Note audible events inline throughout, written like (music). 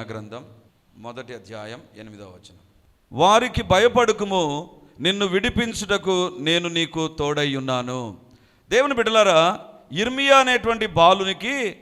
గ్రంథం మొదటి అధ్యాయం ఎనిమిదవ వచనం. వారికి భయపడుకుము నిన్ను విడిపించుటకు నేను నీకు తోడై ఉన్నాను. దేవుని బిడ్డలారా ఇర్మియా అనేటువంటి బాలునికి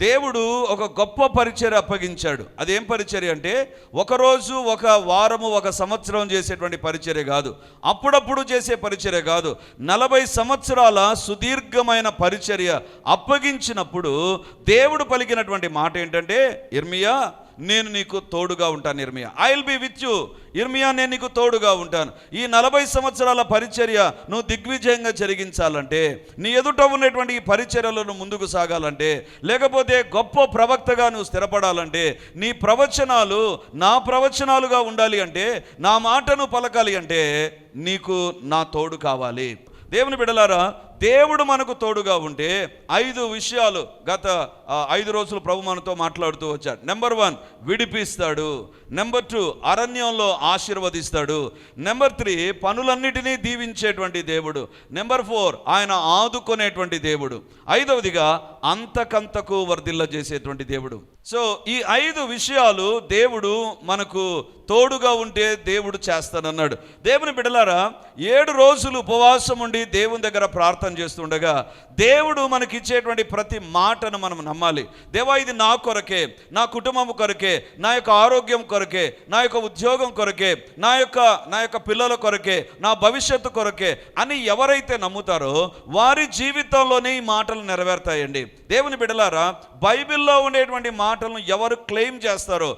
దేవుడు ఒక గొప్ప పరిచర్య అప్పగించాడు. అదేం పరిచర్య అంటే ఒకరోజు ఒక వారము ఒక సంవత్సరం చేసేటువంటి పరిచర్య కాదు. అప్పుడప్పుడు చేసే పరిచర్య కాదు. నలభై సంవత్సరాల సుదీర్ఘమైన పరిచర్య అప్పగించినప్పుడు దేవుడు పలికినటువంటి మాట ఏంటంటే ఇర్మియా నేను నీకు తోడుగా ఉంటాను ఇర్మియా. I will be with you ఇర్మియా నేను నీకు తోడుగా ఉంటాను. ఈ నలభై సంవత్సరాల పరిచర్య నువ్వు దిగ్విజయంగా జరిగించాలంటే నీ ఎదుట ఉన్నటువంటి ఈ పరిచర్యలను ముందుకు సాగాలంటే లేకపోతే గొప్ప ప్రవక్తగా నువ్వు స్థిరపడాలంటే నీ ప్రవచనాలు నా ప్రవచనాలుగా ఉండాలి అంటే నా మాటను పలకాలి అంటే నీకు నా తోడు కావాలి. దేవుని బిడలారా దేవుడు మనకు తోడుగా ఉంటే ఐదు విషయాలు గత ఐదు రోజులు ప్రభు మనతో మాట్లాడుతూ వచ్చాడు. నెంబర్ వన్ విడిపిస్తాడు. నెంబర్ టూ అరణ్యంలో ఆశీర్వదిస్తాడు. నెంబర్ త్రీ పనులన్నిటినీ దీవించేటువంటి దేవుడు. నెంబర్ ఫోర్ ఆయన ఆదుకునేటువంటి దేవుడు. ఐదవదిగా అంతకంతకు వర్ధిల్ల చేసేటువంటి దేవుడు. సో ఈ ఐదు విషయాలు దేవుడు మనకు తోడుగా ఉంటే దేవుడు చేస్తానన్నాడు. దేవుని బిడలారా ఏడు రోజులు ఉపవాసం ఉండి దేవుని దగ్గర ప్రార్థన చేస్తుండగా దేవుడు మనకి ఇచ్చేటువంటి ప్రతి మాటను మనం నమ్మాలి. దేవా ఇది నా కొరకే నా కుటుంబం కొరకే నా యొక్క ఆరోగ్యం కొరకే నా యొక్క ఉద్యోగం కొరకే నా యొక్క నా యొక్క పిల్లల కొరకే నా భవిష్యత్తు కొరకే అని ఎవరైతే నమ్ముతారో వారి జీవితంలోనే ఈ మాటలు నెరవేరుతాయండి. దేవుని బిడలారా బైబిల్లో ఉండేటువంటి మాటలను ఎవరు క్లెయిమ్ చేస్తారో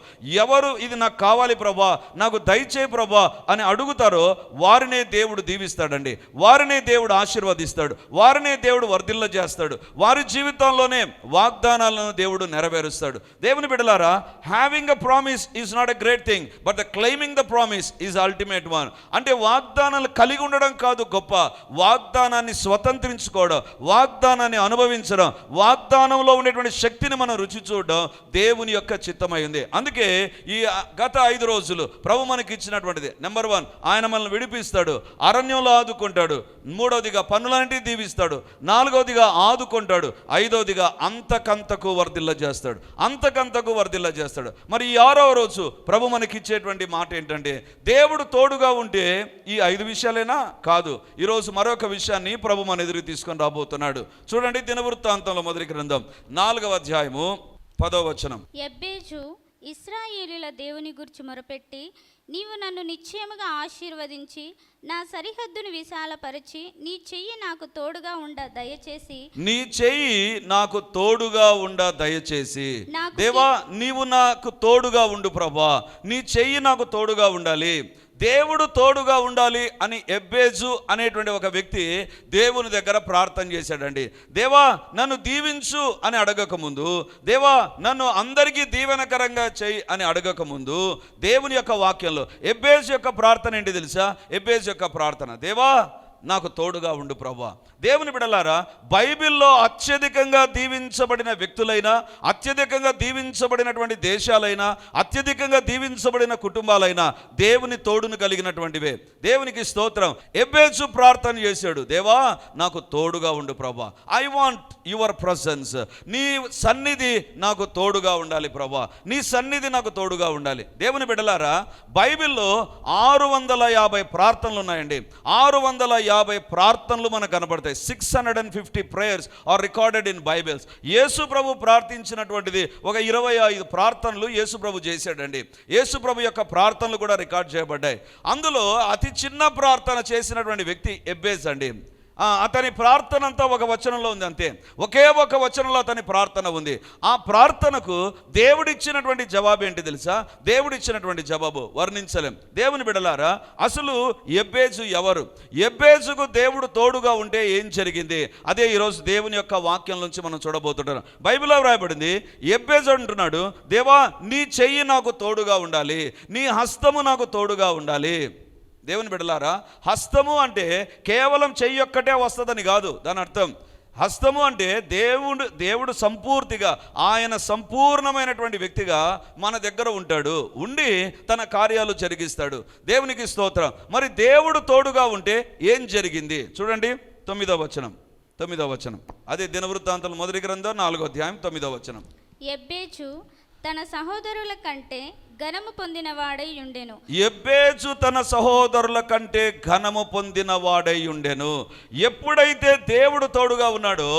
ఎవరు ఇది నాకు కావాలి ప్రభా నాకు దయచే ప్రభా అని అడుగుతారో వారినే దేవుడు దీవిస్తాడండి. వారినే దేవుడు ఆశీర్వదిస్తాడు. వారినే దేవుడు వర్ధిల్ల చేస్తాడు వారి జీవితంలోనే వాగ్దానాలను దేవుడు నెరవేరుస్తాడు. దేవుని బిడలారా having a promise is not a great thing but the claiming the promise is ultimate one అంటే వాగ్దానాలు కలిగి ఉండడం కాదు గొప్ప. వాగ్దానాన్ని స్వతంత్రించుకోవడం వాగ్దానాన్ని అనుభవించడం వాగ్దానంలో ఉండేటువంటి శక్తిని మనం రుచి చూడడం దేవుని యొక్క చిత్తమై ఉంది. అందుకే ఈ గత ఐదు రోజులు ప్రభు మనకి ఇచ్చినటువంటిది. నెంబర్ వన్ ఆయన మనల్ని విడిపిస్తాడు అరణ్యంలో ఆదుకుంటాడు మూడవదిగా పన్నులన్నింటినీ దీవిస్తాడు నాలుగవదిగా ఆదుకుంటాడు ఐదవదిగా అంతకంతకు వర్ధిల్ల చేస్తాడు అంతకంతకు వర్ధిల్ల చేస్తాడు. మరి ఈ ఆరవ రోజు ప్రభు మనకి ఇచ్చేటువంటి మాట ఏంటంటే దేవుడు తోడుగా ఉంటే ఈ ఐదు విషయాలేనా? కాదు. ఈరోజు మరొక విషయాన్ని ప్రభు మన ఎదురు తీసుకొని రాబోతున్నాడు. చూడండి దినవృత్తాంతంలో మొదటి గ్రంథం నాలుగవ అధ్యాయము పదో వచనం. ఎబ్బేజు ఇస్రాయేలీల దేవుని గురించి మొరపెట్టి నీవు నన్ను నిశ్చయముగా ఆశీర్వదించి నా సరిహద్దును విశాలపరిచి నీ చెయ్యి నాకు తోడుగా ఉండ దయచేసి. నీ చెయ్యి నాకు తోడుగా ఉండ దయచేసి. దేవా నీవు నాకు తోడుగా ఉండు ప్రభా. నీ చెయ్యి నాకు తోడుగా ఉండాలి. దేవుడు తోడుగా ఉండాలి అని ఎబ్బేజు అనేటువంటి ఒక వ్యక్తి దేవుని దగ్గర ప్రార్థన చేశాడండి. దేవా నన్ను దీవించు అని అడగకముందు దేవా నన్ను అందరికీ దీవెనకరంగా చెయ్యి అని అడగకముందు దేవుని యొక్క వాక్యంలో ఎబ్బేజు యొక్క ప్రార్థన ఏంటి తెలుసా? ఎబ్బేజు యొక్క ప్రార్థన. దేవా నాకు తోడుగా ఉండు ప్రభా. దేవుని బిడలారా బైబిల్లో అత్యధికంగా దీవించబడిన వ్యక్తులైనా అత్యధికంగా దీవించబడినటువంటి దేశాలైనా అత్యధికంగా దీవించబడిన కుటుంబాలైనా దేవుని తోడును కలిగినటువంటివే. దేవునికి స్తోత్రం. ఎబ్బేజు ప్రార్థన చేశాడు. దేవా నాకు తోడుగా ఉండు ప్రభా. ఐ వాంట్ యువర్ ప్రజెన్స్ నీ సన్నిధి నాకు తోడుగా ఉండాలి ప్రభా. నీ సన్నిధి నాకు తోడుగా ఉండాలి. దేవుని బిడలారా బైబిల్లో ఆరు వందల యాభై ప్రార్థనలు ఉన్నాయండి. ఆరు వందల యాభై ప్రార్థనలు మనకు కనబడతాయి. Six hundred and fifty prayers are recorded in Bibles యేసు ప్రభు ప్రార్థించినటువంటిది ఒక ఇరవై ఐదు ప్రార్థనలు యేసు ప్రభు చేశాడండి. యేసు ప్రభు యొక్క ప్రార్థనలు కూడా రికార్డ్ చేయబడ్డాయి. అందులో అతి చిన్న ప్రార్థన చేసినటువంటి వ్యక్తి ఎబ్బేజ్ అండి. అతని ప్రార్థన అంతా ఒక వచనంలో ఉంది అంతే. ఒకే ఒక వచనంలో అతని ప్రార్థన ఉంది. ఆ ప్రార్థనకు దేవుడిచ్చినటువంటి జవాబు ఏంటి తెలుసా? దేవుడిచ్చినటువంటి జవాబు వర్ణించలేం. దేవుని బిడలారా అసలు ఎబ్బేజు ఎవరు? ఎబ్బేజుకు దేవుడు తోడుగా ఉంటే ఏం జరిగింది? అదే ఈరోజు దేవుని యొక్క వాక్యం నుంచి మనం చూడబోతుంటాం. బైబిల్లో వ్రాయబడింది ఎబ్బేజు అంటున్నాడు దేవా నీ చెయ్యి నాకు తోడుగా ఉండాలి. నీ హస్తము నాకు తోడుగా ఉండాలి. దేవుని బిడలారా హస్తము అంటే కేవలం చెయ్యి ఒక్కటే వస్తుందని కాదు దాని అర్థం. హస్తము అంటే దేవుడు దేవుడు సంపూర్తిగా ఆయన సంపూర్ణమైనటువంటి వ్యక్తిగా మన దగ్గర ఉంటాడు. ఉండి తన కార్యాలు జరిగిస్తాడు. దేవునికి స్తోత్రం. మరి దేవుడు తోడుగా ఉంటే ఏం జరిగింది? చూడండి తొమ్మిదో వచనం. తొమ్మిదో వచనం. అదే దినవృత్తాంతం మొదటి గ్రంథం నాలుగో అధ్యాయం తొమ్మిదో వచనం. ఎబ్బేచు తన సహోదరుల కంటే ఘనము పొందినవాడై ఉండెను. ఎబ్బేజు తన సహోదరుల కంటే ఘనము పొందిన వాడై ఉండెను. ఎప్పుడైతే దేవుడు తోడుగా ఉన్నాడో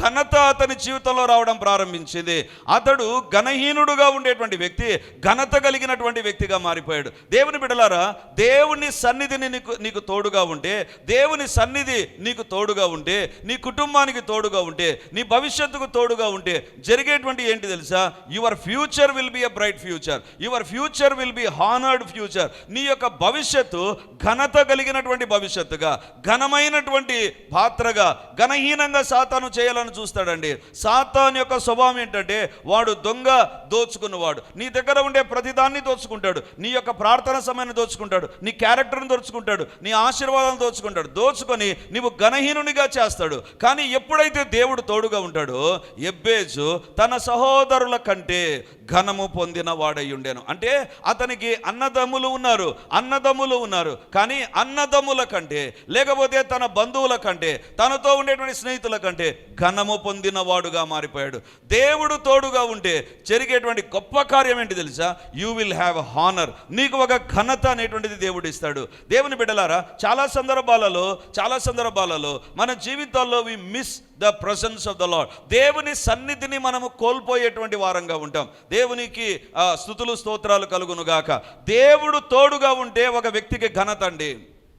ఘనత అతని జీవితంలో రావడం ప్రారంభించింది. అతడు ఘనహీనుడుగా ఉండేటువంటి వ్యక్తి ఘనత కలిగినటువంటి వ్యక్తిగా మారిపోయాడు. దేవుని బిడలారా దేవుని సన్నిధిని నీకు నీకు తోడుగా ఉంటే దేవుని సన్నిధి నీకు తోడుగా ఉంటే నీ కుటుంబానికి తోడుగా ఉంటే నీ భవిష్యత్తుకు తోడుగా ఉంటే జరిగేటువంటి ఏంటి తెలుసా? Your future will be a bright future. Your future will be honoured future. నీ యొక్క భవిష్యత్తు ఘనత కలిగినటువంటి భవిష్యత్తుగా ఘనమైనటువంటి పాత్రగా ఘనహీనంగా సాతాను చేయాలని చూస్తాడండి. సాతాను యొక్క స్వభావం ఏంటంటే వాడు దొంగ దోచుకున్నవాడు. నీ దగ్గర ఉండే ప్రతిదాన్ని దోచుకుంటాడు. నీ యొక్క ప్రార్థన సమయాన్ని దోచుకుంటాడు. నీ క్యారెక్టర్ని దోచుకుంటాడు. నీ ఆశీర్వాదాలను దోచుకుంటాడు. దోచుకొని నీవు ఘనహీనునిగా చేస్తాడు. కానీ ఎప్పుడైతే దేవుడు తోడుగా ఉంటాడో ఎబ్బేజు తన సహోదరుల కంటే ఘనము పొందిన వాడై ఉండేను. అంటే అతనికి అన్నదమ్ములు ఉన్నారు అన్నదమ్ములు ఉన్నారు. కానీ అన్నదమ్ముల కంటే లేకపోతే తన బంధువుల కంటే తనతో ఉండేటువంటి స్నేహితుల కంటే ఘనము పొందిన వాడుగా మారిపోయాడు. దేవుడు తోడుగా ఉంటే జరిగేటువంటి గొప్ప కార్యం ఏంటి తెలుసా? యూ విల్ హ్యావ్ హానర్ నీకు ఒక ఘనత అనేటువంటిది దేవుడు ఇస్తాడు. దేవుని బిడ్డలారా చాలా సందర్భాలలో చాలా సందర్భాలలో మన జీవితాల్లో we miss the presence of the Lord దేవుని సన్నిధిని మనము కోల్పోయేటువంటి వారంగా ఉంటాం. దేవునికి స్థుతులు స్తోత్రాలు కలుగునుగాక. దేవుడు తోడుగా ఉంటే ఒక వ్యక్తికి ఘనత అండి.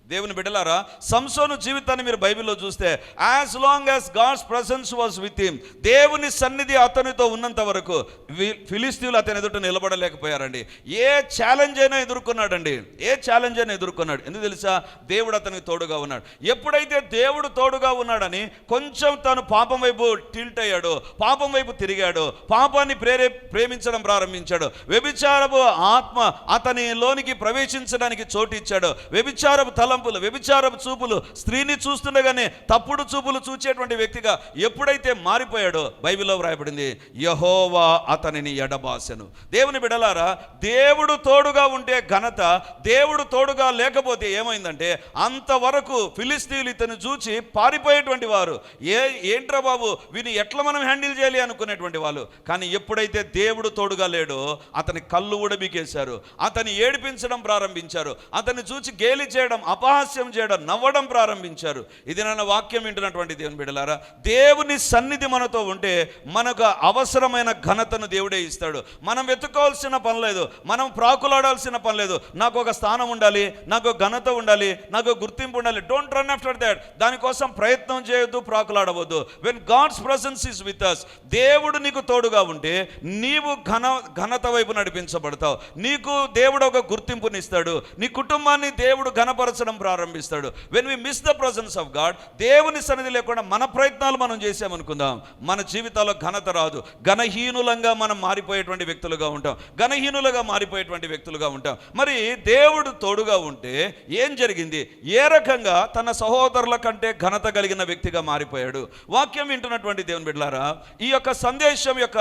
దేవుని బిడ్డలారా సంసోను జీవితాన్ని మీరు బైబిల్లో చూస్తే as long as God's presence was with him దేవుని సన్నిధి అతనితో ఉన్నంత వరకు ఫిలిస్తీన్లు అతని ఎదుట నిలబడలేకపోయారండి. ఏ ఛాలెంజ్ అయినా ఎదుర్కొన్నాడండి. ఏ ఛాలెంజ్ అయినా ఎదుర్కొన్నాడు. ఎందుకు తెలుసా? దేవుడు అతనికి తోడుగా ఉన్నాడు. ఎప్పుడైతే దేవుడు తోడుగా ఉన్నాడని కొంచెం తను పాపం వైపు టిల్ట్ అయ్యాడు పాపం వైపు తిరిగాడు పాపాన్ని ప్రేరే ప్రేమించడం ప్రారంభించాడు వ్యభిచారపు ఆత్మ అతని లోనికి ప్రవేశించడానికి చోటు ఇచ్చాడు వ్యభిచారపు తలంపులు వ్యభిచారపు చూపులు స్త్రీని చూస్తుండగానే తప్పుడు చూపులు చూచేటువంటి వ్యక్తిగా ఎప్పుడైతే మారిపోయాడో బైబిల్లో వ్రాయబడింది యహోవా అతనిని ఎడబాసెను. దేవుని బిడలారా దేవుడు తోడుగా ఉంటే ఘనత దేవుడు తోడుగా లేకపోతే ఏమైందంటే అంతవరకు ఫిలిస్తీన్లు ఇతను చూచి పారిపోయేటువంటి వారు. ఏ ఏంట్రా బాబు వీని ఎట్లా మనం హ్యాండిల్ చేయాలి అనుకునేటువంటి వాళ్ళు. కానీ ఎప్పుడైతే దేవుడు తోడుగా లేడో అతని కళ్ళు ఊడబికేశారు. అతని ఏడిపించడం ప్రారంభించారు. అతన్ని చూచి గేలి చేయడం ఉపహాస్యం చేయడం నవ్వడం ప్రారంభించారు. ఇది నన్న వాక్యం వింటున్నటువంటి దేవుని బిడలారా దేవుని సన్నిధి మనతో ఉంటే మనకు అవసరమైన ఘనతను దేవుడే ఇస్తాడు. మనం వెతుక్కోవాల్సిన పని లేదు మనం ప్రాకులాడాల్సిన పని లేదు. నాకు ఒక స్థానం ఉండాలి నాకు ఘనత ఉండాలి నాకు గుర్తింపు ఉండాలి. డోంట్ రన్ ఆఫ్టర్ దాట్ దానికోసం ప్రయత్నం చేయొద్దు ప్రాకులాడవద్దు. When God's presence is with us దేవుడు నీకు తోడుగా ఉంటే నీవు ఘన ఘనత వైపు నడిపించబడతావు. నీకు దేవుడు ఒక గుర్తింపునిస్తాడు. నీ కుటుంబాన్ని దేవుడు ఘనపరచడం ప్రారంభిస్తాడు. When we miss the presence of God దేవుని సన్నిధి లేకుండా మన ప్రయత్నాలు మనం చేసామనుకుందాం మన జీవితాల్లో ఘనత రాదు. ఘనహీనులంగా మనం మారిపోయేటువంటి వ్యక్తులుగా ఉంటాం. ఘనహీనులుగా మారిపోయేటువంటి వ్యక్తులుగా ఉంటాం. మరి దేవుడు తోడుగా ఉంటే ఏం జరిగింది? ఏ రకంగా తన సహోదరుల కంటే ఘనత కలిగిన వ్యక్తిగా మారిపోయాడు? వాక్యం వింటున్నటువంటి దేవుని బిడ్డలారా ఈ యొక్క సందేశం యొక్క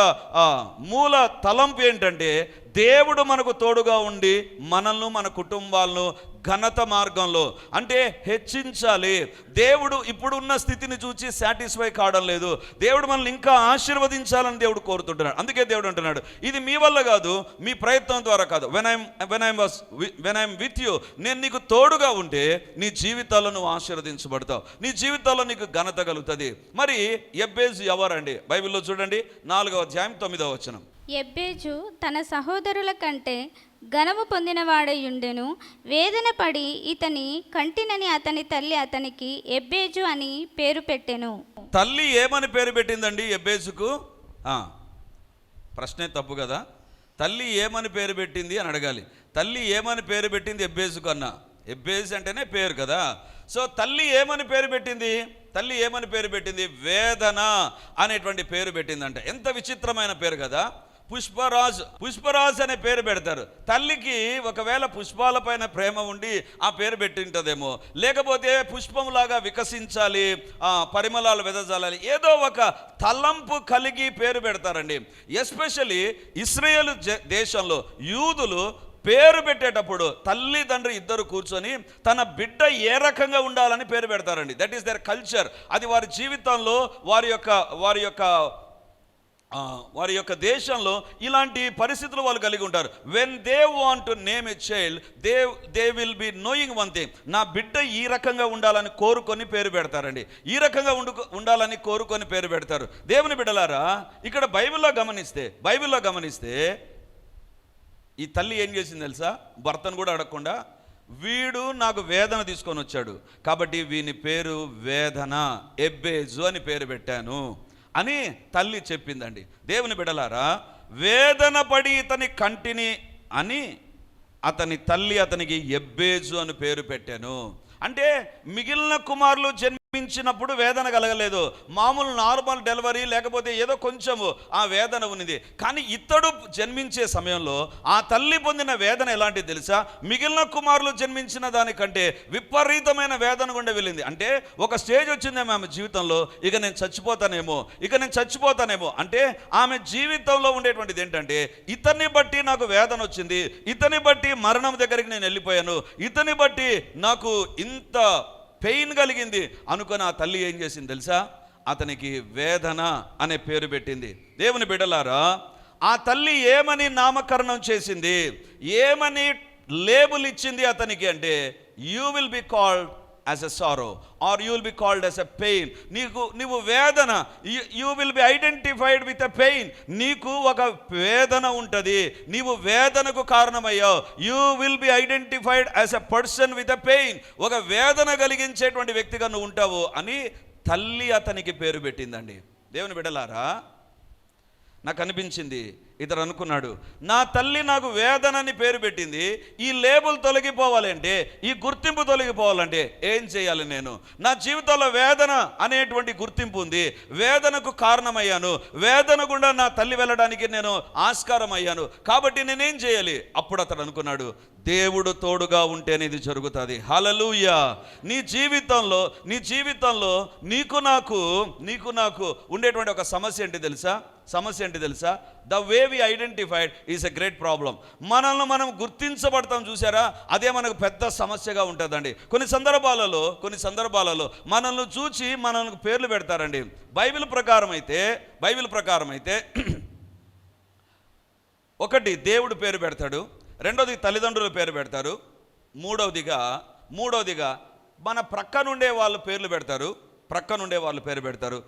మూల తలంపు ఏంటంటే దేవుడు మనకు తోడుగా ఉండి మనల్ని మన కుటుంబాలను ఘనత మార్గంలో. అంటే హెచ్చించాలి. దేవుడు ఇప్పుడున్న స్థితిని చూసి సాటిస్ఫై కావడం లేదు. దేవుడు మనల్ని ఇంకా ఆశీర్వదించాలని దేవుడు కోరుతుంటున్నాడు. అందుకే దేవుడు అంటున్నాడు ఇది మీ వల్ల కాదు మీ ప్రయత్నం ద్వారా కాదు. When I'm when I'm was when I'm with you నేను నీకు తోడుగా ఉంటే నీ జీవితాల్లో నువ్వు ఆశీర్వదించబడతావు. నీ జీవితాల్లో నీకు ఘనత కలుగుతుంది. మరి ఎబ్బేజ్ ఎవరండి? బైబిల్లో చూడండి నాలుగవ అధ్యాయం తొమ్మిదవ వచనం. ఎబ్బేజు తన సహోదరుల కంటే ఘనము పొందినవాడయుండెను. వేదన పడి ఇతని కంటినని అతని తల్లి అతనికి ఎబ్బేజు అని పేరు పెట్టెను. తల్లి ఏమని పేరు పెట్టిందండి ఎబ్బేజుకు? ప్రశ్నే తప్పు కదా. తల్లి ఏమని పేరు పెట్టింది అని అడగాలి. తల్లి ఏమని పేరు పెట్టింది ఎబ్బేజుకు అన్న ఎబ్బేజ్ అంటేనే పేరు కదా. సో తల్లి ఏమని పేరు పెట్టింది? తల్లి ఏమని పేరు పెట్టింది? వేదన అనేటువంటి పేరు పెట్టిందంట. ఎంత విచిత్రమైన పేరు కదా. పుష్పరాజ్ పుష్పరాజ్ అనే పేరు పెడతారు. తల్లికి ఒకవేళ పుష్పాలపైన ప్రేమ ఉండి ఆ పేరు పెట్టింటదేమో. లేకపోతే పుష్పంలాగా వికసించాలి పరిమళాలు వెదజాలాలి ఏదో ఒక తలంపు కలిగి పేరు పెడతారండి. ఎస్పెషల్లీ ఇస్రాయేల్ దేశంలో యూదులు పేరు పెట్టేటప్పుడు తల్లిదండ్రి ఇద్దరు కూర్చొని తన బిడ్డ ఏ రకంగా ఉండాలని పేరు పెడతారండి. దట్ ఈస్ దర్ కల్చర్ అది వారి జీవితంలో వారి యొక్క వారి యొక్క వారి యొక్క దేశంలో ఇలాంటి పరిస్థితులు వాళ్ళు కలిగి ఉంటారు. When they want to name a child they they will be knowing one thing నా బిడ్డ ఈ రకంగా ఉండాలని కోరుకొని పేరు పెడతారండి. ఈ రకంగా ఉండు ఉండాలని కోరుకొని పేరు పెడతారు. దేవుని బిడ్డలారా ఇక్కడ బైబిల్లో గమనిస్తే బైబిల్లో గమనిస్తే ఈ తల్లి ఏం చేసింది తెలుసా? భర్తను కూడా అడగకుండా వీడు నాకు వేదన తీసుకొని వచ్చాడు. కాబట్టి వీని పేరు వేదన ఎబ్బేజు అని పేరు పెట్టాను. అని తల్లి చెప్పిందండి. దేవుని బిడలారా వేదన పడి ఇతని కంటిని అని అతని తల్లి అతనికి ఎబ్బేజు అని పేరు పెట్టాను. అంటే మిగిలిన కుమారులు జన్మించినప్పుడు వేదన కలగలేదు. మామూలు నార్మల్ డెలివరీ లేకపోతే ఏదో కొంచెము ఆ వేదన ఉన్నది. కానీ ఇతడు జన్మించే సమయంలో ఆ తల్లి పొందిన వేదన ఎలాంటిది తెలుసా? మిగిలిన కుమారులు జన్మించిన దానికంటే విపరీతమైన వేదన గుండా వెళ్ళింది. అంటే ఒక స్టేజ్ వచ్చిందేమో ఆమె జీవితంలో ఇక నేను చచ్చిపోతానేమో ఇక నేను చచ్చిపోతానేమో. అంటే ఆమె జీవితంలో ఉండేటువంటిది ఏంటంటే ఇతన్ని బట్టి నాకు వేదన వచ్చింది ఇతని బట్టి మరణం దగ్గరికి నేను వెళ్ళిపోయాను ఇతని బట్టి నాకు ఇంత పెయిన్ కలిగింది. అనుకుని ఆ తల్లి ఏం చేసింది తెలుసా? అతనికి వేదన అనే పేరు పెట్టింది. దేవుని బిడలారా ఆ తల్లి ఏమని నామకరణం చేసింది? ఏమని లేబుల్ ఇచ్చింది అతనికి అంటే you will be called as a sorrow or you will be called as a pain నీకు నీవు వేదన you will be identified with a pain నీకు ఒక వేదన ఉంటుంది. నీవు వేదనకు కారణమయ్యావు. You will be identified as a person with a pain ఒక వేదన కలిగించేటువంటి వ్యక్తిగా నువ్వు ఉంటావు అని తల్లి అతనికి పేరు పెట్టిందండి. దేవుని బిడలారా నాకు అనిపించింది. ఇతడు అనుకున్నాడు నా తల్లి నాకు వేదనని పేరు పెట్టింది. ఈ లేబుల్ తొలగిపోవాలంటే ఈ గుర్తింపు తొలగిపోవాలంటే ఏం చేయాలి నేను? నా జీవితంలో వేదన అనేటువంటి గుర్తింపు ఉంది. వేదనకు కారణమయ్యాను. వేదన గుండా నా తల్లి వెళ్ళడానికి నేను ఆస్కారం అయ్యాను కాబట్టి నేనేం చేయాలి? అప్పుడు అతడు అనుకున్నాడు దేవుడు తోడుగా ఉంటేనే ఇది జరుగుతుంది. హలలుయ నీ జీవితంలో నీ జీవితంలో నీకు నాకు నీకు నాకు ఉండేటువంటి ఒక సమస్య ఏంటి తెలుసా? సమస్య ఏంటి తెలుసా? The way we identified is a great problem మనల్ని మనం గుర్తించబడతాం చూసారా? అదే మనకు పెద్ద సమస్యగా ఉంటుందండి. కొన్ని సందర్భాలలో కొన్ని సందర్భాలలో మనల్ని చూచి మనల్ని పేర్లు పెడతారండి. బైబిల్ ప్రకారం అయితే బైబిల్ ప్రకారం అయితే (clears throat) ఒకటి దేవుడు పేరు పెడతాడు రెండోది తల్లిదండ్రుల పేరు పెడతారు మూడవదిగా మూడవదిగా మన ప్రక్కనుండే వాళ్ళు పేర్లు పెడతారు ప్రక్కనుండే వాళ్ళు పేరు పెడతారు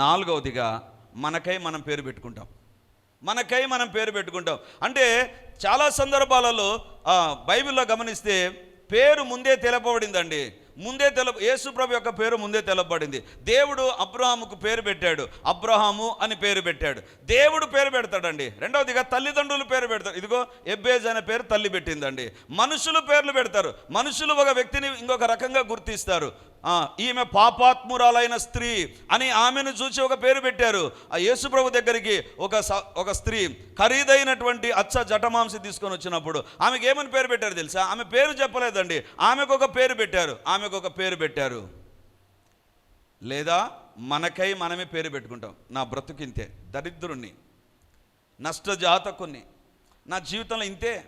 నాలుగవదిగా మనకై మనం పేరు పెట్టుకుంటాం. మనకై మనం పేరు పెట్టుకుంటాం. అంటే చాలా సందర్భాలలో బైబిల్లో గమనిస్తే పేరు ముందే తెలపబడిందండి. ముందే తెల యేసుప్రభు యొక్క పేరు ముందే తెలపబడింది. దేవుడు అబ్రహాముకు పేరు పెట్టాడు. అబ్రహాము అని పేరు పెట్టాడు. దేవుడు పేరు పెడతాడండి. రెండవదిగా తల్లిదండ్రులు పేరు పెడతారు. ఇదిగో ఎబ్బేజ్ అనే పేరు తల్లి పెట్టిందండి. మనుషులు పేర్లు పెడతారు. మనుషులు ఒక వ్యక్తిని ఇంకొక రకంగా గుర్తిస్తారు. ఈమె పాపాత్మురాలైన స్త్రీ అని ఆమెను చూసి ఒక పేరు పెట్టారు. ఆ యేసుప్రభు దగ్గరికి ఒక స- ఒక స్త్రీ ఖరీదైనటువంటి అచ్చ జటమాంసి తీసుకొని వచ్చినప్పుడు ఆమెకి ఏమని పేరు పెట్టారు తెలుసా? ఆమె పేరు చెప్పలేదండి. ఆమెకు ఒక పేరు పెట్టారు. ఆమెకు ఒక పేరు పెట్టారు. లేదా మనకై మనమే పేరు పెట్టుకుంటాం. నా బ్రతుకింతే దరిద్రుణ్ణి నష్టజాతకుణ్ణి నా జీవితంలో ఇంతే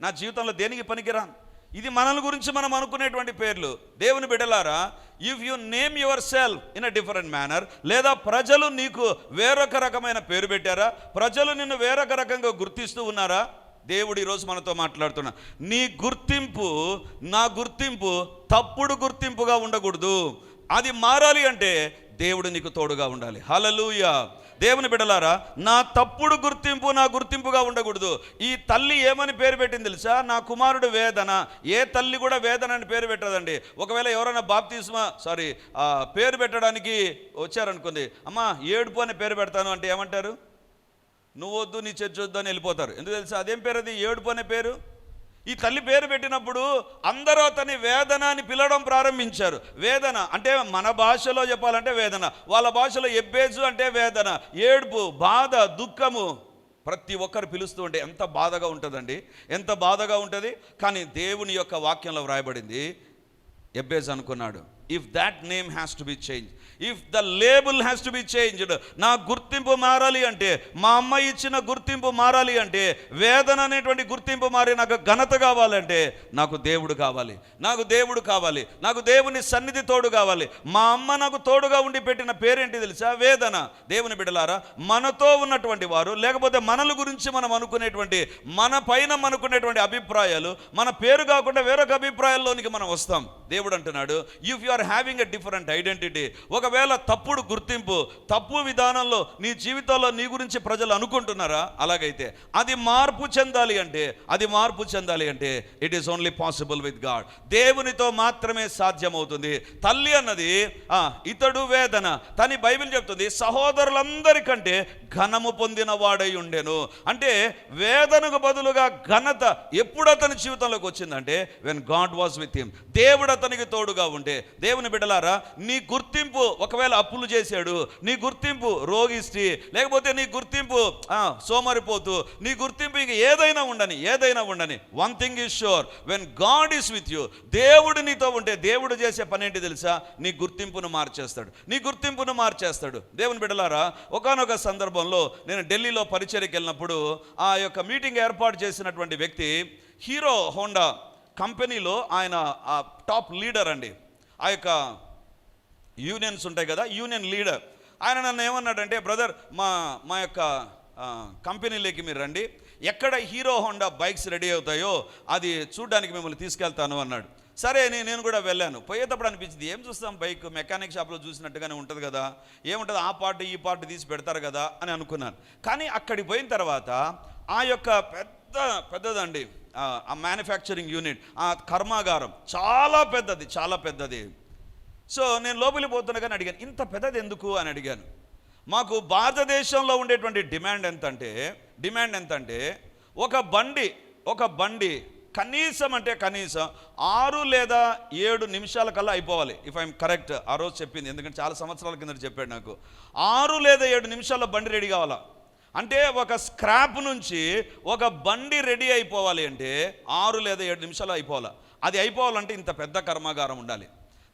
నా జీవితంలో దేనికి పనికిరాను? ఇది మనల్ని గురించి మనం అనుకునేటువంటి పేర్లు. దేవుని బిడ్డలారా if you name yourself in a different manner లేదా ప్రజలు నీకు వేరొక రకమైన పేరు పెట్టారా? ప్రజలు నిన్ను వేరొక రకంగా గుర్తిస్తూ ఉన్నారా? దేవుడు ఈరోజు మనతో మాట్లాడుతున్నా. నీ గుర్తింపు నా గుర్తింపు తప్పుడు గుర్తింపుగా ఉండకూడదు. అది మారాలి అంటే దేవుడు నీకు తోడుగా ఉండాలి. హలలుయా దేవుని బిడలారా నా తప్పుడు గుర్తింపు నా గుర్తింపుగా ఉండకూడదు. ఈ తల్లి ఏమని పేరు పెట్టింది తెలుసా? నా కుమారుడు వేదన. ఏ తల్లి కూడా వేదన అని పేరు పెట్టదండి. ఒకవేళ ఎవరైనా బాప్తిస్మా సారీ పేరు పెట్టడానికి వచ్చారనుకుంది అమ్మా ఏడుపు అని పేరు పెడతాను అంటే ఏమంటారు? నువ్వు వద్దు నీ చర్చ వద్దు అని వెళ్ళిపోతారు. ఎందుకు తెలుసా? అదేం పేరు అది? ఏడుపు అనే పేరు? ఈ తల్లి పేరు పెట్టినప్పుడు అందరూ అతని వేదన అని పిలవడం ప్రారంభించారు. వేదన అంటే మన భాషలో చెప్పాలంటే వేదన. వాళ్ళ భాషలో ఎబ్బేజు అంటే వేదన ఏడుపు బాధ దుఃఖము. ప్రతి ఒక్కరు పిలుస్తూ ఉంటే ఎంత బాధగా ఉంటుందండి. ఎంత బాధగా ఉంటుంది? కానీ దేవుని యొక్క వాక్యంలో వ్రాయబడింది ఎబ్బేజ్ అనుకున్నాడు. If that name has to be change if the label has to be changed నా గుర్తింపు మారాలి అంటే మా అమ్మ ఇచ్చిన గుర్తింపు మారాలి అంటే వేదన అనేటువంటి గుర్తింపు మారి నాకు ఘనత కావాలంటే నాకు దేవుడు కావాలి నాకు దేవుడు కావాలి నాకు దేవుని సన్నిధి తోడు కావాలి. మా అమ్మ నాకు తోడుగా ఉండి పెట్టిన పేరేంటి తెలుసా? వేదన. దేవుని బిడలారా మనతో ఉన్నటువంటి వారు లేకపోతే మనల గురించి మనం అనుకునేటువంటి మన పైన అనుకునేటువంటి అభిప్రాయాలు మన పేరు కాకుండా వేరొక అభిప్రాయాల్లోనికి మనం వస్తాం. దేవుడు అంటున్నాడు if you are having a different identity. ఒకవేళ తప్పుడు గుర్తింపు తప్పు విధానంలో నీ జీవితంలో నీ గురించి ప్రజలు అనుకుంటున్నారా? అలాగైతే అది మార్పు చెందాలి అంటే అది మార్పు చెందాలి అంటే it is only possible with God దేవునితో మాత్రమే సాధ్యమవుతుంది. తల్లి అన్నది ఇతడు వేదన. తని బైబిల్ చెప్తుంది సహోదరులందరికంటే ఘనము పొందిన వాడై ఉండెను. అంటే వేదనకు బదులుగా ఘనత ఎప్పుడు అతని జీవితంలోకి వచ్చిందంటే when God was with him దేవుడు అతనికి తోడుగా ఉంటే దేవుని బిడ్డలారా నీ గుర్తింపు ఒకవేళ అప్పులు చేశాడు నీ గుర్తింపు రోగిష్టి లేకపోతే నీ గుర్తింపు సోమరిపోతు సోమరిపోతూ నీ గుర్తింపు ఇంక ఏదైనా ఉండని ఏదైనా ఉండని. One thing is sure when God is with you దేవుడు నీతో ఉంటే దేవుడు చేసే పని ఏంటి తెలుసా? నీ గుర్తింపును మార్చేస్తాడు. నీ గుర్తింపును మార్చేస్తాడు. దేవుని బిడ్డలారా ఒకానొక సందర్భంలో నేను ఢిల్లీలో పరిచయకి వెళ్ళినప్పుడు ఆ యొక్క మీటింగ్ ఏర్పాటు చేసినటువంటి వ్యక్తి హీరో హోండా కంపెనీలో ఆయన టాప్ లీడర్ అండి. ఆ యొక్క యూనియన్స్ ఉంటాయి కదా యూనియన్ లీడర్. ఆయన నన్ను ఏమన్నాడంటే బ్రదర్ మా మా యొక్క కంపెనీలోకి మీరు రండి. ఎక్కడ హీరో హోండా బైక్స్ రెడీ అవుతాయో అది చూడడానికి మిమ్మల్ని తీసుకెళ్తాను అన్నాడు. సరే నేను నేను కూడా వెళ్ళాను. పోయేటప్పుడు అనిపించింది ఏం చూస్తాం బైక్? మెకానిక్ షాప్లో చూసినట్టుగానే ఉంటుంది కదా. ఏముంటుంది? ఆ పార్ట్ ఈ పార్ట్ తీసి పెడతారు కదా అని అనుకున్నాను. కానీ అక్కడికి పోయిన తర్వాత ఆ యొక్క పెద్ద పెద్దదండి. ఆ, మ్యానుఫ్యాక్చరింగ్ యూనిట్ ఆ కర్మాగారం. చాలా పెద్దది చాలా పెద్దది. సో నేను లోపలికి పోతుండగానే అడిగాను ఇంత పెద్దది ఎందుకు? అని అడిగాను. మాకు భారతదేశంలో ఉండేటువంటి డిమాండ్ ఎంత అంటే డిమాండ్ ఎంత అంటే ఒక బండి ఒక బండి కనీసం అంటే కనీసం ఆరు లేదా ఏడు నిమిషాల కల్లా అయిపోవాలి ఇఫ్ ఐఎమ్ కరెక్ట్ ఆ రోజు చెప్పింది ఎందుకంటే చాలా సంవత్సరాల కింద చెప్పాడు నాకు. ఆరు లేదా ఏడు నిమిషాల్లో బండి రెడీ కావాలా? అంటే ఒక స్క్రాప్ నుంచి ఒక బండి రెడీ అయిపోవాలి అంటే ఆరు లేదా ఏడు నిమిషాలు అయిపోవాలి. అది అయిపోవాలంటే ఇంత పెద్ద కర్మాగారం ఉండాలి.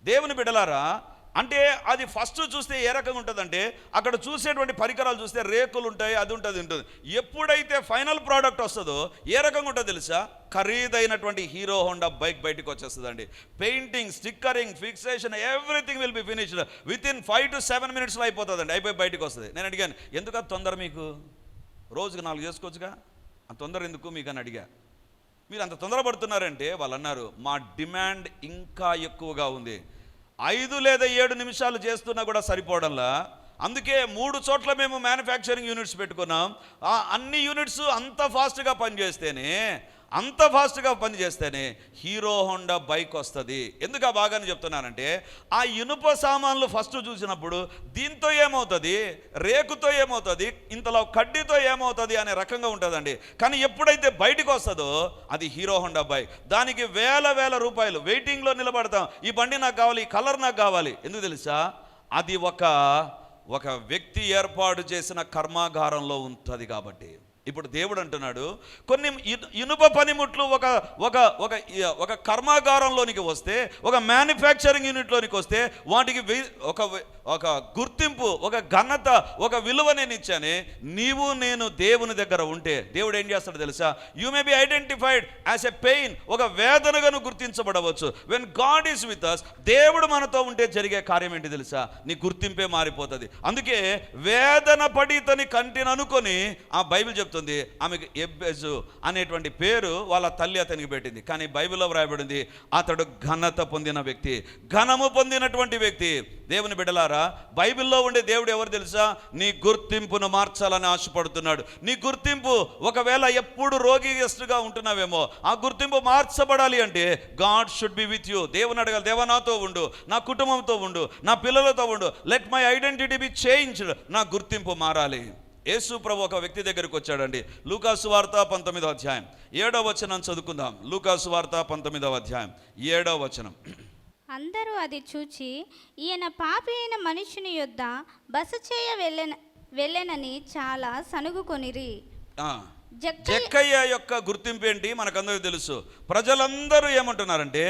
దేవుని బిడలారా అంటే అది ఫస్ట్ చూస్తే ఏ రకంగా ఉంటుందంటే అక్కడ చూసేటువంటి పరికరాలు చూస్తే రేకులు ఉంటాయి అది ఉంటుంది ఉంటుంది. ఎప్పుడైతే ఫైనల్ ప్రోడక్ట్ వస్తుందో ఏ రకంగా ఉంటుందో తెలుసా? ఖరీదైనటువంటి హీరో హోండా బైక్ బయటకు వచ్చేస్తుందండి. Painting stickering fixation everything will be finished. Within five to seven మినిట్స్లో అయిపోతుందండి అయిపోయి బయటకు వస్తుంది. నేను అడిగాను ఎందుకు తొందర మీకు? రోజుకి నాలుగు చేసుకోవచ్చుగా? అంత తొందర ఎందుకు మీకు? అని అడిగా. మీరు అంత తొందరపడుతున్నారంటే వాళ్ళు అన్నారు మా డిమాండ్ ఇంకా ఎక్కువగా ఉంది. ఐదు లేదా ఏడు నిమిషాలు చేస్తున్నా కూడా సరిపోవడంలా. అందుకే మూడు చోట్ల మేము మ్యానుఫ్యాక్చరింగ్ యూనిట్స్ పెట్టుకున్నాం. ఆ అన్ని యూనిట్స్ అంత ఫాస్ట్గా పనిచేస్తేనే అంత ఫాస్ట్గా పని చేస్తేనే హీరో హోండా బైక్ వస్తుంది. ఎందుకు ఆ బాగానే చెప్తున్నానంటే ఆ ఇనుప సామాన్లు ఫస్ట్ చూసినప్పుడు దీంతో ఏమవుతుంది? రేకుతో ఏమవుతుంది? ఇంతలో కడ్డీతో ఏమవుతుంది అనే రకంగా ఉంటుందండి. కానీ ఎప్పుడైతే బయటకు వస్తుందో అది హీరో హోండా బైక్. దానికి వేల వేల రూపాయలు వెయిటింగ్లో నిలబడతాం. ఈ బండి నాకు కావాలి ఈ కలర్ నాకు కావాలి. ఎందుకు తెలుసా? అది ఒక ఒక వ్యక్తి ఏర్పాటు చేసిన కర్మాగారంలో ఉంటుంది కాబట్టి. ఇప్పుడు దేవుడు అంటున్నాడు కొన్ని ఇను- ఇనుప పనిముట్లు ఒక ఒక ఒక ఒక కర్మాగారంలోనికి వస్తే ఒక మ్యానుఫ్యాక్చరింగ్ యూనిట్లోనికి వస్తే వాటికి ఒక ఒక గుర్తింపు ఒక ఘనత ఒక విలువ నేను ఇచ్చాను నీవు నేను దేవుని దగ్గర ఉంటే దేవుడు ఏం చేస్తాడు తెలుసా? You may be identified as a pain ఒక వేదనగాను గుర్తించబడవచ్చు. When God is with us దేవుడు మనతో ఉంటే జరిగే కార్యం ఏంటి తెలుసా? నీ గుర్తింపే మారిపోతుంది. అందుకే వేదన పడి తని కంటిని అనుకొని ఆ బైబిల్ చెప్తుంది. ఆమెకు ఎబ్బెజు అనేటువంటి పేరు వాళ్ళ తల్లి అతనికి పెట్టింది. కానీ బైబిల్లో వ్రాయబడింది అతడు ఘనత పొందిన వ్యక్తి. ఘనము పొందినటువంటి వ్యక్తి. దేవుని బిడ్డలారా బైబిల్లో ఉండే దేవుడు ఎవరు తెలుసా? నీ గుర్తింపును మార్చాలని ఆశపడుతున్నాడు. నీ గుర్తింపు ఒకవేళ ఎప్పుడు రోగిస్తుగా ఉంటున్నావేమో ఆ గుర్తింపు మార్చబడాలి అంటే God should be with you. దేవుని అడగాలి దేవ నాతో ఉండు నా కుటుంబంతో ఉండు నా పిల్లలతో ఉండు. Let my identity be changed. నా గుర్తింపు మారాలి. యేసు ప్రభు ఒక వ్యక్తి దగ్గరికి వచ్చాడండి. లూకాసు వార్త పంతొమ్మిదవ అధ్యాయం. ఏడవ వచనం చదువుకుందాం. లూకాసు వార్త పంతొమ్మిదవ అధ్యాయం. ఏడవ వచనం. అందరూ అది చూచి ఈయన పాపి అయిన మనుషుని యొద్ద బస చేయ వెళ్ళెన వెళ్ళెనని చాలా సనుగుకొనిరి జక్కయ్య యొక్క గుర్తింపు ఏంటి? మనకందరికీ తెలుసు. ప్రజలందరూ ఏమంటున్నారంటే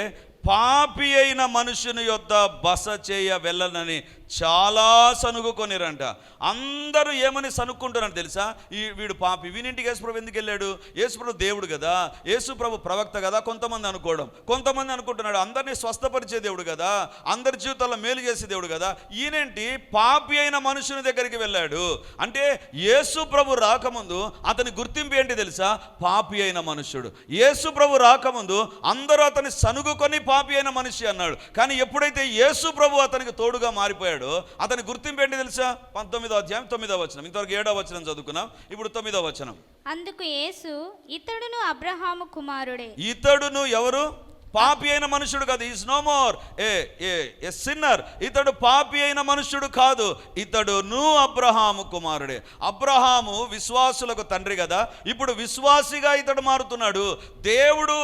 పాపి అయిన మనుషుని యొద్ద బస చేయ వెళ్ళనని చాలా సనుగుకొనిరంట. అందరూ ఏమని సనుక్కుంటారని తెలుసా? ఈ వీడు పాపి వీనింటికి యేసుప్రభు ఎందుకు వెళ్ళాడు? యేసుప్రభు దేవుడు కదా. యేసుప్రభు ప్రవక్త కదా. కొంతమంది అనుకోవడం. కొంతమంది అనుకుంటున్నాడు అందరినీ స్వస్థపరిచే దేవుడు కదా. అందరి జీవితాల్లో మేలు చేసే దేవుడు కదా. ఈయనేంటి? పాపి అయిన మనుషుని దగ్గరికి వెళ్ళాడు. అంటే యేసు ప్రభు రాకముందు అతని గుర్తింపు ఏంటి తెలుసా? పాపి అయిన మనుష్యుడు. యేసు ప్రభు రాకముందు అందరూ అతని సనుగుకొని పాపి అయిన మనిషి అన్నాడు. కానీ ఎప్పుడైతే యేసు ప్రభు అతనికి తోడుగా మారిపోయాడు అతని గుర్తింపు ఏంటి తెలుసా? పంతొమ్మిదో అధ్యాయం తొమ్మిదో వచనం. ఇంతవరకు ఏడో వచనం చదువుకున్నాం ఇప్పుడు తొమ్మిదో వచనం. అందుకు యేసు ఇతడును అబ్రహాము కుమారుడే. ఇతడును ఎవరు? పాపి అయిన మనుషుడు కాదు. Is no more a a a sinner ఇతడు పాపి అయిన మనుష్యుడు కాదు. ఇతడును అబ్రహాము కుమారుడే. అబ్రహాము విశ్వాసులకు తండ్రి కదా. ఇప్పుడు విశ్వాసిగా ఇతడు మారుతున్నాడు. దేవుడు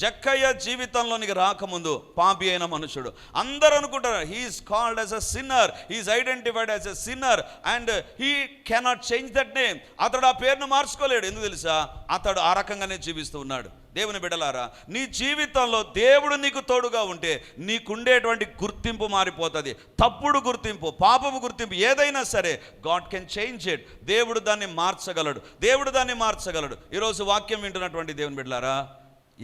జక్కయ్య జీవితంలోనికి రాకముందు పాపి అయిన మనుషుడు. అందరూ అనుకుంటారు he is called as a sinner he is identified as a sinner and he cannot change that name అతడు ఆ పేరును మార్చుకోలేడు. ఎందుకు తెలుసా? అతడు ఆ రకంగానే జీవిస్తూ ఉన్నాడు. దేవుని బిడలారా నీ జీవితంలో దేవుడు నీకు తోడుగా ఉంటే నీకుండేటువంటి గుర్తింపు మారిపోతుంది. తప్పుడు గుర్తింపు పాపపు గుర్తింపు ఏదైనా సరే గాడ్ కెన్ చేంజ్ ఇట్ దేవుడు దాన్ని మార్చగలడు. దేవుడు దాన్ని మార్చగలడు. ఈరోజు వాక్యం వింటున్నటువంటి దేవుని బిడ్డలారా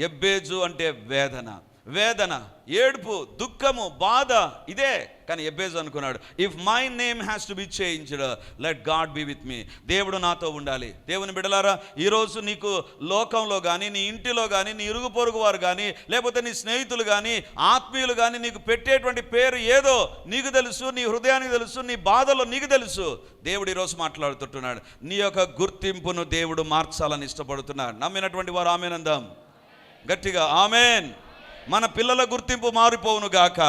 ఎబ్బేజు అంటే వేదన. వేదన ఏడుపు దుఃఖము బాధ ఇదే. కానీ ఎబ్బేజ్ అనుకున్నాడు if my name has to be changed let God be with me దేవుడు నాతో ఉండాలి. దేవుని బిడలారా ఈరోజు నీకు లోకంలో కానీ నీ ఇంటిలో కానీ నీ ఇరుగు పొరుగు వారు కానీ లేకపోతే నీ స్నేహితులు కానీ ఆత్మీయులు కానీ నీకు పెట్టేటువంటి పేరు ఏదో నీకు తెలుసు నీ హృదయానికి తెలుసు నీ బాధలో నీకు తెలుసు. దేవుడు ఈరోజు మాట్లాడుతుంటున్నాడు నీ యొక్క గుర్తింపును దేవుడు మార్చాలని ఇష్టపడుతున్నాడు. నమ్మినటువంటి వారు ఆమెనందాం. గట్టిగా ఆమెన్. మన పిల్లల గుర్తింపు మారిపోవును గాక.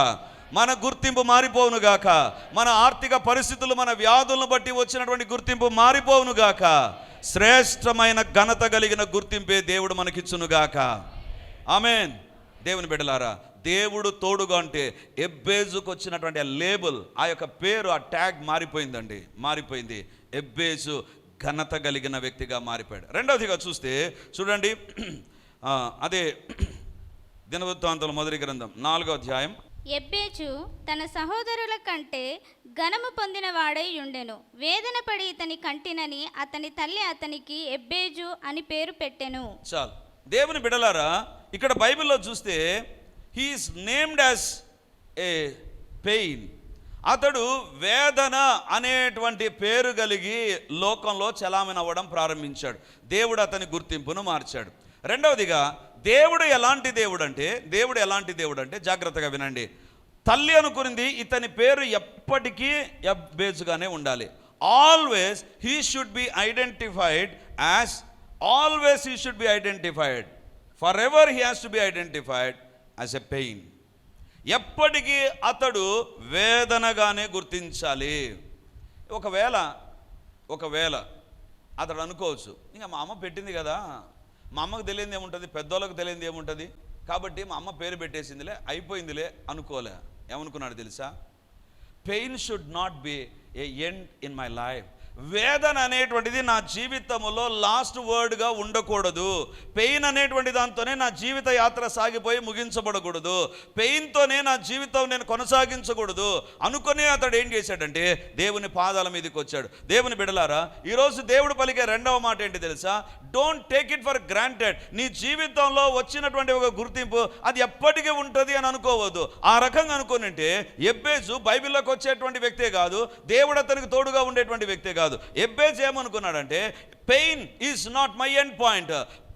మన గుర్తింపు మారిపోవును గాక. మన ఆర్థిక పరిస్థితులు మన వ్యాధులను బట్టి వచ్చినటువంటి గుర్తింపు మారిపోవును గాక. శ్రేష్టమైన ఘనత కలిగిన గుర్తింపే దేవుడు మనకిచ్చును గాక. ఆమెన్. దేవుని బిడ్డలారా దేవుడు తోడుగా అంటే ఎబ్బేజుకు వచ్చినటువంటి ఆ లేబుల్ ఆ యొక్క పేరు ఆ ట్యాగ్ మారిపోయిందండి. మారిపోయింది. ఎబ్బేజు ఘనత కలిగిన వ్యక్తిగా మారిపోయాడు. రెండవదిగా చూస్తే చూడండి అదే దినవృత్తాంతుల మొదటి గ్రంథం నాలుగో అధ్యాయం. ఎబ్బేచు తన సహోదరుల కంటే ఘనము పొందిన వాడై ఉండెను. వేదన పడి ఇతని కంటినని అతని తల్లి అతనికి ఎబ్బేజు అని పేరు పెట్టెను. చాలు. దేవుని బిడలారా ఇక్కడ బైబిల్లో చూస్తే he is named as a pain అతడు వేదన అనేటువంటి పేరు కలిగి లోకంలో చలామణి అవ్వడం ప్రారంభించాడు. దేవుడు అతని గుర్తింపును మార్చాడు. రెండవదిగా దేవుడు ఎలాంటి దేవుడు అంటే దేవుడు ఎలాంటి దేవుడు అంటే జాగ్రత్తగా వినండి. తల్లి అనుకునింది ఇతని పేరు ఎప్పటికీ ఎబ్బేజ్గానే ఉండాలి. Always he should be identified as always he should be identified forever he has to be identified as a pain ఎప్పటికీ అతడు వేదనగానే గుర్తించాలి. ఒకవేళ ఒకవేళ అతడు అనుకోవచ్చు ఇంకా మా అమ్మ పెట్టింది కదా మా అమ్మకు తెలియంది ఏముంటుంది? పెద్దోళ్ళకు తెలియంది ఏముంటుంది? కాబట్టి మా అమ్మ పేరు పెట్టేసిందిలే అయిపోయిందిలే అనుకోలే. ఏమనుకున్నాడు తెలుసా? Pain should not be a end in my life వేదన అనేటువంటిది నా జీవితంలో లాస్ట్ వర్డ్గా ఉండకూడదు. పెయిన్ అనేటువంటి దాంతోనే నా జీవిత యాత్ర సాగిపోయి ముగించబడకూడదు. పెయిన్తోనే నా జీవితం నేను కొనసాగించకూడదు. అనుకునే అతడు ఏం చేశాడంటే దేవుని పాదాల మీదకి వచ్చాడు. దేవుని బిడలారా ఈరోజు దేవుడు పలికే రెండవ మాట ఏంటి తెలుసా? Don't take it for granted నీ జీవితంలో వచ్చినటువంటి ఒక గుర్తింపు అది ఎప్పటికీ ఉంటుంది అని అనుకోవద్దు. ఆ రకంగా అనుకోనంటే ఎబ్బేజు బైబిల్లోకి వచ్చేటువంటి వ్యక్తే కాదు దేవుడు అతనికి తోడుగా ఉండేటువంటి వ్యక్తే కాదు. Jabez ఏమనుకున్నాడంటే pain is not my end point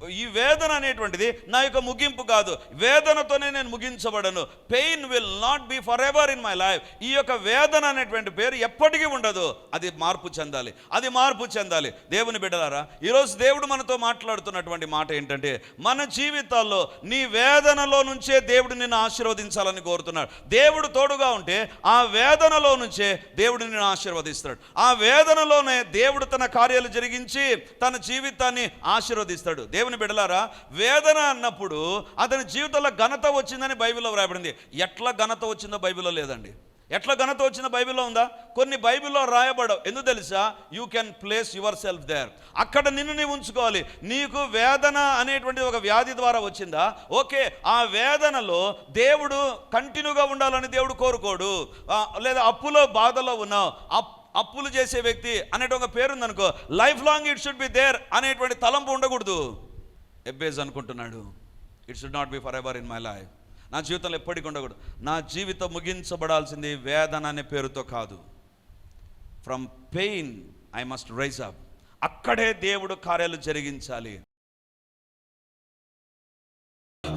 ఈ వేదన అనేటువంటిది నా యొక్క ముగింపు కాదు. వేదనతోనే నేను ముగించబడను. Pain will not be forever in my life ఈ యొక్క వేదన అనేటువంటి పేరు ఎప్పటికీ ఉండదు. అది మార్పు చెందాలి. అది మార్పు చెందాలి. దేవుని బిడ్డలారా ఈరోజు దేవుడు మనతో మాట్లాడుతున్నటువంటి మాట ఏంటంటే మన జీవితాల్లో నీ వేదనలో నుంచే దేవుడు నిన్ను ఆశీర్వదించాలని కోరుతున్నాడు. దేవుడు తోడుగా ఉంటే ఆ వేదనలో నుంచే దేవుడు నిన్ను ఆశీర్వదిస్తాడు. ఆ వేదనలోనే దేవుడు తన కార్యాలు జరిగించి తన జీవితాన్ని ఆశీర్వదిస్తాడు. దేవుని బిడలారా వేదన అన్నప్పుడు అతని జీవితంలో ఘనత వచ్చిందని బైబిల్లో వ్రాయబడింది. ఎట్లా ఘనత వచ్చిందో బైబిల్లో లేదండి. ఎట్లా ఘనత వచ్చిన బైబిల్లో ఉందా? కొన్ని బైబిల్లో రాయబడవు. ఎందుకు తెలుసా? You can place yourself there అక్కడ నిన్ను నీవు ఉంచుకోవాలి. నీకు వేదన అనేటువంటి ఒక వ్యాధి ద్వారా వచ్చిందా? ఓకే ఆ వేదనలో దేవుడు కంటిన్యూగా ఉండాలని దేవుడు కోరుకోడు. లేదా అప్పులో బాధలో ఉన్నావు. అప్ అప్పులు చేసే వ్యక్తి అనేటువంటి ఒక పేరు ఉందనుకో life long it should be there అనేటువంటి తలంపు ఉండకూడదు. ఎబ్బేజ్ అనుకుంటున్నాడు it should not be forever in my life నా జీవితంలో ఎప్పటికీ ఉండకూడదు. నా జీవితం ముగించబడాల్సింది వేదన అనే పేరుతో కాదు. From pain I must rise up అక్కడే దేవుడు కార్యాలు జరిగించాలి.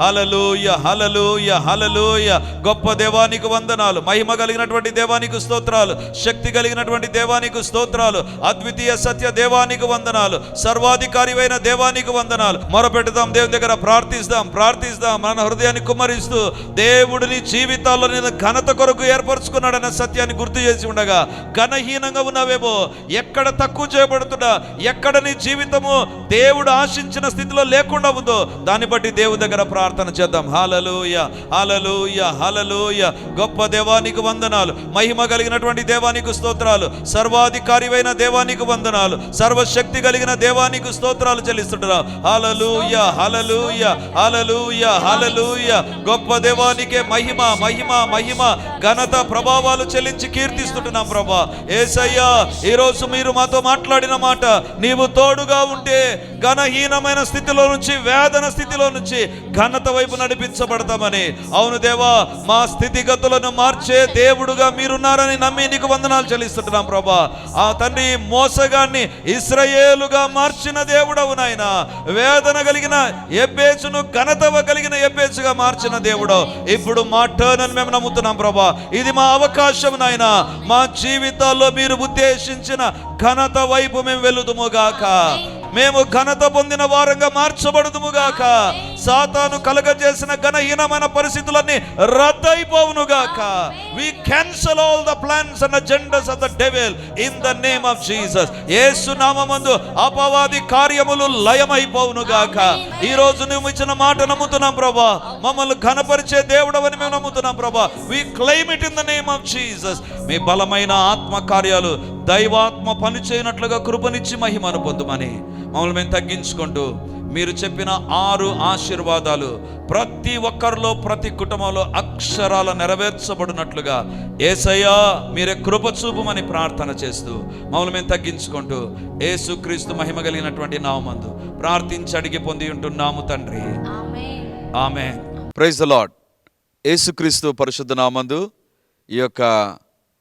హలలుయ హలలోయ హలలోయ గొప్ప దేవానికి వందనాలు మహిమ కలిగినటువంటి దేవానికి స్తోత్రాలు శక్తి కలిగినటువంటి దేవానికి స్తోత్రాలు అద్వితీయ సత్య దేవానికి వందనాలు సర్వాధికారివైన దేవానికి వందనాలు. మొరపెడతాం దేవుని దగ్గర ప్రార్థిస్తాం ప్రార్థిస్తాం మన హృదయాన్ని కుమరిస్తూ దేవుడిని జీవితాల్లో నేను ఘనత కొరకు ఏర్పరచుకున్నాడన్న సత్యాన్ని గుర్తు చేసి ఉండగా ఘనహీనంగా ఉన్నావేమో ఎక్కడ తక్కువ చేయబడుతున్నా ఎక్కడ నీ జీవితము దేవుడు ఆశించిన స్థితిలో లేకుండా ఉందో దాన్ని బట్టి దేవుని దగ్గర ప్రార్థన చేద్దాం. హాలలోయ హాలలోయ హాలలోయ గొప్ప దేవానికి వందనాలు. మహిమ కలిగినటువంటి దేవానికి స్తోత్రాలు. సర్వాధికారివైన దేవానికి వందనాలు. సర్వశక్తి కలిగిన దేవానికి స్తోత్రాలు చెల్లిస్తుంటున్నా. హాలలుయ హాలలుయ హాలలుయ హాలలుయ గొప్ప దేవానికే మహిమ మహిమ మహిమ. ఘనత ప్రభావాలు చెల్లించి కీర్తిస్తుంటున్నాం ప్రభా. ఏసయ్యా ఈరోజు మీరు మాతో మాట్లాడిన మాట నీవు తోడుగా ఉంటే ఘనహీనమైన స్థితిలో నుంచి వేదన స్థితిలో నుంచి ఘన ఘనత వైపు నడిపించబడతామని. అవును దేవా మా స్థితిగతులను మార్చే దేవుడుగా మీరున్నారని నమ్మి నీకు వందనాలు చెల్లిస్తుంటున్నాం ప్రభా. ఆ తండ్రి మోసగాన్ని ఇస్రయేలుగా మార్చిన దేవుడవు నాయన. వేదన కలిగిన ఎబ్బేచును ఘనతవ కలిగిన ఎబ్బేచుగా మార్చిన దేవుడు ఇప్పుడు మా టర్న్ అని మేము నమ్ముతున్నాం ప్రభా. ఇది మా అవకాశం నాయన. మా జీవితాల్లో మీరు ఉద్దేశించిన ఘనత వైపు మేము వెళుదుము గాక. మేము ఘనత పొందిన వారంగా మార్చబడుదుము గాక సాతాను కలగజేసిన ఘనహీనమైన పరిస్థితులన్నీ రద్దయిపోవును గాక we cancel all the plans and agendas of the devil in the name of Jesus యేసు నామమందు అపవాది కార్యములు లయమైపోవును గాక ఈ రోజు నువ్వు ఇచ్చిన మాట నమ్ముతున్నాం ప్రభా. మమ్మల్ని ఘనపరిచే దేవుడవని మేము నమ్ముతున్నాం ప్రభా. We claim it in the name of Jesus మీ బలమైన ఆత్మ కార్యాలు దైవాత్మ పని చేయనట్లుగా కృపనిచ్చి మహిమను పొందుమని మమ్మల్ని మేము తగ్గించుకుంటూ మీరు చెప్పిన ఆరు ఆశీర్వాదాలు ప్రతి ఒక్కరిలో ప్రతి కుటుంబంలో అక్షరాల నెరవేర్చబడినట్లుగా ఏసయ్యా మీరే కృప చూపమని ప్రార్థన చేస్తూ మమ్మల్ని మేము తగ్గించుకుంటూ ఏసుక్రీస్తు మహిమ కలిగినటువంటి నామందు ప్రార్థించి అడిగి పొంది ఉంటున్నాము తండ్రి. ఆమేన్. ఆమె ప్రైజ్ ద లాడ్ యేసుక్రీస్తు పరిశుద్ధ నామందు ఈ యొక్క